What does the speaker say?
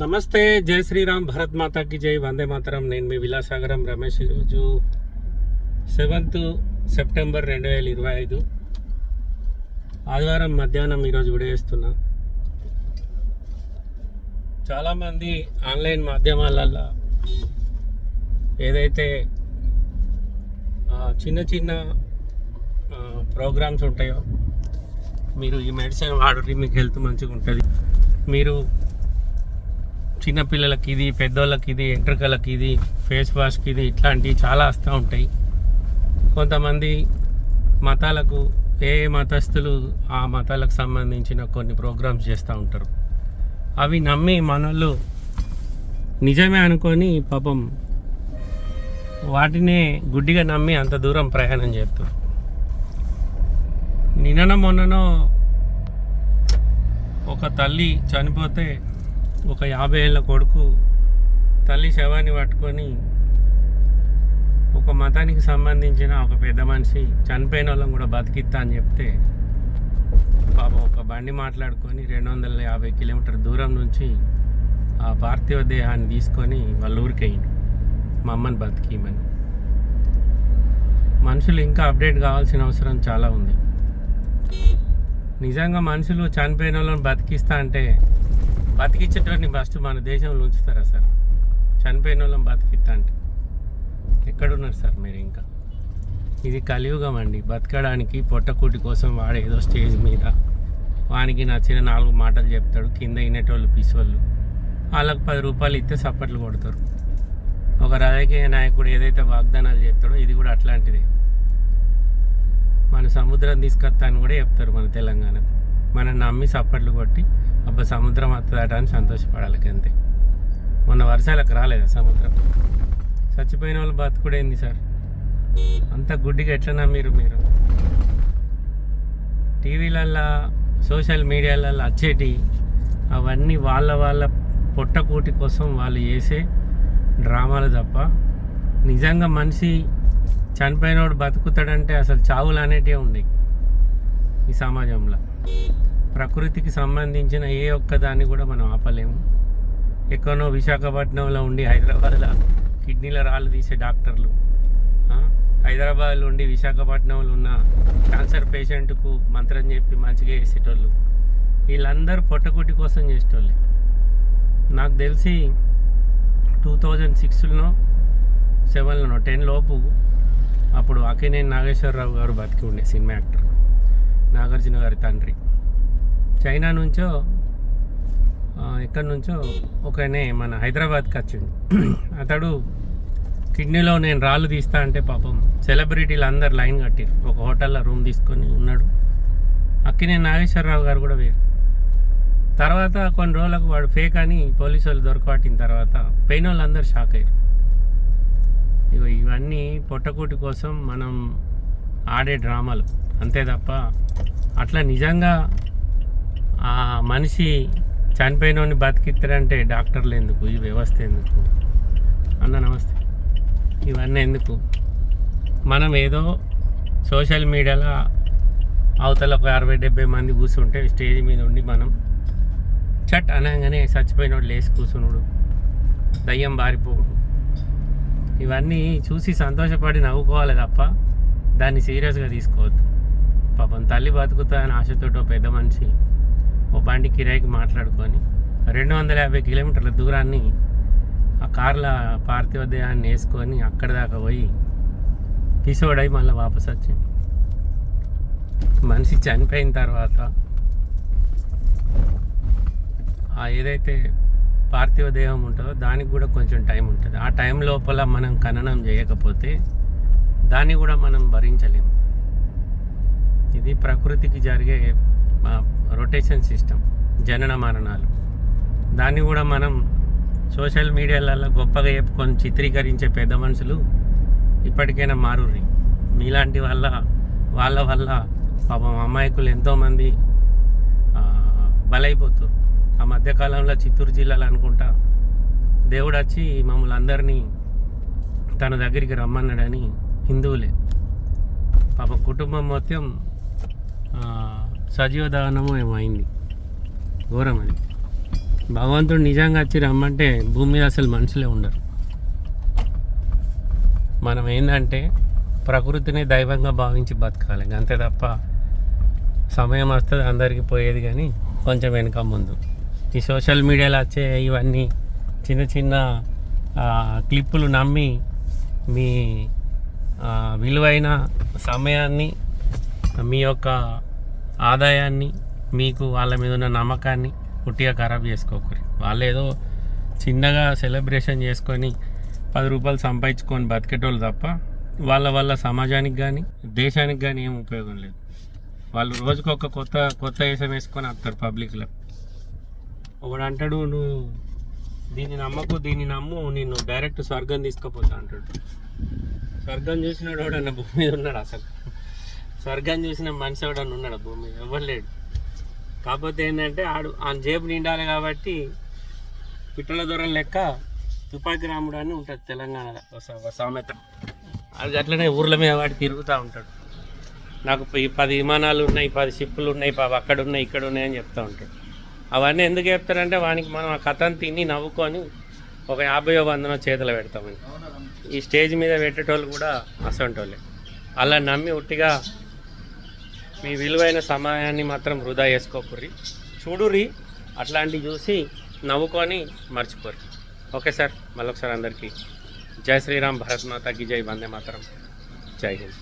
నమస్తే జై శ్రీరామ్ భరత్ మాతాకి జై వందే మాతరం. నేను మీ విలాసాగరం రమేష్ ఈరోజు సెవెంత్ సెప్టెంబర్ రెండు వేల ఇరవై ఐదు. ఆదివారం మధ్యాహ్నం ఈరోజు విడేస్తున్నా చాలామంది ఆన్లైన్ మాధ్యమాలల్లో ఏదైతే చిన్న చిన్న ప్రోగ్రామ్స్ ఉంటాయో మీరు ఈ మెడిసిన్ వాడుర్రి మీకు హెల్త్ మంచిగా ఉంటుంది మీరు చిన్నపిల్లలకి ఇది పెద్దోళ్ళకి ఇది ఎంట్రకలకి ఇది ఫేస్ వాష్కి ఇది ఇట్లాంటివి చాలా వస్తూ ఉంటాయి. కొంతమంది మతాలకు ఏ ఏ మతస్థులు ఆ మతాలకు సంబంధించిన కొన్ని ప్రోగ్రామ్స్ చేస్తూ ఉంటారు. అవి నమ్మి మనోళ్ళు నిజమే అనుకొని పాపం వాటినే గుడ్డిగా నమ్మి అంత దూరం ప్రయాణం చేస్తారు. నిన్న మొన్ననో ఒక తల్లి చనిపోతే ఒక యాభై ఏళ్ళ కొడుకు తల్లి శవాన్ని పట్టుకొని ఒక మతానికి సంబంధించిన ఒక పెద్ద మనిషి చనిపోయిన వాళ్ళని కూడా బతికిస్తా అని చెప్తే పాపం ఒక బండి మాట్లాడుకొని రెండు వందల యాభై కిలోమీటర్ దూరం నుంచి ఆ పార్థివ దేహాన్ని తీసుకొని వాళ్ళ ఊరికి మా అమ్మని బతికిమని. మనుషులు ఇంకా అప్డేట్ కావాల్సిన అవసరం చాలా ఉంది. నిజంగా మనుషులు చనిపోయిన వాళ్ళని బతికిస్తా అంటే బతికించేటోడిని ఫస్ట్ మన దేశంలో ఉంచుతారా సార్? చనిపోయిన వాళ్ళని బతికిస్తా అంటే. ఎక్కడున్నారు సార్ మీరు ఇంకా? ఇది కలియుగం అండి. బతకడానికి పొట్టకూటి కోసం వాడు ఏదో స్టేజ్ మీద. వానికి నచ్చిన నాలుగు మాటలు చెప్తాడు. కింద వినేటోళ్ళు పిసివాళ్ళు. వాళ్ళకి పది రూపాయలు ఇస్తే సప్పట్లు కొడతారు. ఒక రాజకీయ నాయకుడు ఏదైతే వాగ్దానాలు చేస్తాడో ఇది కూడా అట్లాంటిదే. మన సముద్రం తీసుకొస్తా అని కూడా చెప్తారు మన తెలంగాణకు. మనం నమ్మి సప్పట్లు కొట్టి అబ్బా సముద్రం వస్తుందట అని సంతోషపడాలి అంతే మొన్న వర్షాలకు రాలేదా సముద్రం? చచ్చిపోయిన వాళ్ళు బతుకుడేంది సార్? అంత గుడ్డిగా ఎట్లా మీరు మీరు. టీవీలల్లో సోషల్ మీడియాలలో వచ్చేటి అవన్నీ వాళ్ళ వాళ్ళ పొట్టకూటి కోసం వాళ్ళు చేసే డ్రామాలు తప్ప నిజంగా మనిషి చనిపోయినోడు బతుకుతాడంటే అసలు చావులు అనేటివి ఉన్నాయి ఈ సమాజంలో. ప్రకృతికి సంబంధించిన ఏ ఒక్క దాన్ని కూడా మనం ఆపలేము. ఎక్కడో విశాఖపట్నంలో ఉండి హైదరాబాద్లో కిడ్నీల రాళ్ళు తీసే డాక్టర్లు హైదరాబాద్లో ఉండి విశాఖపట్నంలో ఉన్న క్యాన్సర్ పేషెంట్కు మంత్రం చెప్పి మంచిగా చేసేటోళ్ళు వీళ్ళందరూ పొట్టకుటి కోసం చేసేటోళ్ళే. నాకు తెలిసి టూ థౌజండ్ సిక్స్లో సెవెన్లోనో టెన్ లోపు అప్పుడు అకినేని నాగేశ్వరరావు గారు బతికి ఉండే సినిమా యాక్టర్. నాగార్జున గారి తండ్రి. చైనా నుంచో ఎక్కడి నుంచో ఒకనే మన హైదరాబాద్కి వచ్చిండు అతడు కిడ్నీలో నేను రాళ్ళు తీస్తా అంటే పాపం సెలబ్రిటీలు అందరు లైన్ కట్టారు ఒక హోటల్లో రూమ్ తీసుకొని ఉన్నాడు. అక్కినేని నాగేశ్వరరావు గారు కూడా వేరు తర్వాత కొన్ని రోజులకు వాడు ఫేక్ అని పోలీసు వాళ్ళు దొరకబట్టిన తర్వాత పెయిన్ వాళ్ళు అందరు షాక్ అయ్యారు. ఇగో ఇవన్నీ పొట్టకూటి కోసం మనం ఆడే డ్రామాలు. అంతే తప్ప అట్లా నిజంగా ఆ మనిషి చనిపోయినోని బతికిస్తారంటే డాక్టర్లు ఎందుకు? ఈ వ్యవస్థ ఎందుకు? అన్న నమస్తే. ఇవన్నీ ఎందుకు? మనం ఏదో సోషల్ మీడియాలో అవతల ఒక అరవై డెబ్బై మంది కూర్చుంటే స్టేజ్ మీద ఉండి మనం చట్ అనగానే చచ్చిపోయినోడు లేచి కూర్చునుడు దయ్యం బారిపోడు ఇవన్నీ చూసి సంతోషపడి నవ్వుకోవాలి తప్ప దాన్ని సీరియస్గా తీసుకోవద్దు. పాపం తల్లి బతుకుతా అని ఆశతోటో పెద్ద మనిషి ఓ బండి కిరాయికి మాట్లాడుకొని రెండు వందల యాభై కిలోమీటర్ల దూరాన్ని ఆ కార్ల పార్థివ దేహాన్ని వేసుకొని అక్కడి దాకా పోయి పిసోడై మళ్ళీ వాపస్ వచ్చింది మనిషి చనిపోయిన తర్వాత ఆ ఏదైతే పార్థివ దేహం ఉంటుందో దానికి కూడా కొంచెం టైం ఉంటుంది. ఆ టైం లోపల మనం ఖననం చేయకపోతే దాన్ని కూడా మనం భరించలేము. ఇది ప్రకృతికి జరిగే రొటేషన్ సిస్టమ్ జనన మరణాలు. దాన్ని కూడా మనం సోషల్ మీడియాలలో గొప్పగా చెప్పుకొని చిత్రీకరించే పెద్ద మనుషులు ఇప్పటికైనా మారుర్రి. మీలాంటి వల్ల వాళ్ళ వల్ల పాపం అమాయకులు ఎంతోమంది బలైపోతారు ఆ మధ్యకాలంలో చిత్తూరు జిల్లాలో అనుకుంటా దేవుడు వచ్చి మమ్మల్ని అందరినీ తన దగ్గరికి రమ్మన్నాడని హిందువులే. పాప కుటుంబం మొత్తం సజీవ దహనము ఏమైంది ఘోరం అది భగవంతుడు నిజంగా వచ్చి రమ్మంటే భూమి మీద అసలు మనుషులే ఉండరు. మనం ఏంటంటే ప్రకృతిని దైవంగా భావించి బతకాలి. అంతే తప్ప సమయం వస్తుంది అందరికీ పోయేది కానీ కొంచెం వెనుక ముందు. ఈ సోషల్ మీడియాలో వచ్చే ఇవన్నీ చిన్న చిన్న క్లిప్పులు నమ్మి మీ విలువైన సమయాన్ని మీ యొక్క ఆదాయాన్ని మీకు వాళ్ళ మీద ఉన్న నమ్మకాన్ని పుట్టిగా ఖరాబ్ చేసుకోకూరి. వాళ్ళు ఏదో చిన్నగా సెలబ్రేషన్ చేసుకొని పది రూపాయలు సంపాదించుకొని బతికేటోళ్ళు తప్ప వాళ్ళ వల్ల సమాజానికి కానీ దేశానికి కానీ ఏం ఉపయోగం లేదు. వాళ్ళు రోజుకు ఒక కొత్త కొత్త వేషం వేసుకొని వస్తారు పబ్లిక్లో ఒకడు అంటాడు నువ్వు దీన్ని నమ్మకు దీన్ని నమ్ము నేను డైరెక్ట్ స్వర్గం తీసుకుపోతా అంటాడు. స్వర్గం చూసినాడు ఎవడన్నా భూమి మీద ఉన్నాడు అసలు? స్వర్గం చూసిన మనిషి ఎవడన్నా ఉన్నాడు భూమి మీద? లేడు. కాకపోతే ఏంటంటే ఆడు ఆ జేబు నిండాలి కాబట్టి పిట్టల దూరం లెక్క తుపాకి రాముడు అని ఉంటుంది తెలంగాణలో ఒక సామెత. అది అట్లనే ఊర్ల మీద వాడు తిరుగుతూ ఉంటాడు. నాకు ఈ పది విమానాలు ఉన్నాయి పది షిప్పులు ఉన్నాయి పది అక్కడ ఉన్నాయి ఇక్కడ ఉన్నాయి అని చెప్తూ ఉంటాడు. అవన్నీ ఎందుకు చెప్తారంటే వానికి మనం ఆ కథను తిని నవ్వుకొని ఒక యాభై వందనో చేతులు పెడతామని. ఈ స్టేజ్ మీద పెట్టేటోళ్ళు కూడా అసంటోళ్ళే. అలా నమ్మి ఉట్టిగా మీ విలువైన సమయాన్ని మాత్రం వృధా చేసుకోకుర్రి. చూడుర్రి అట్లాంటివి చూసి నవ్వుకొని మర్చిపోరు. ఓకే సార్ మళ్ళొకసారి అందరికీ. జై శ్రీరామ్ భారత్ మాతాకి జై వందే మాతరం. జై హింద్.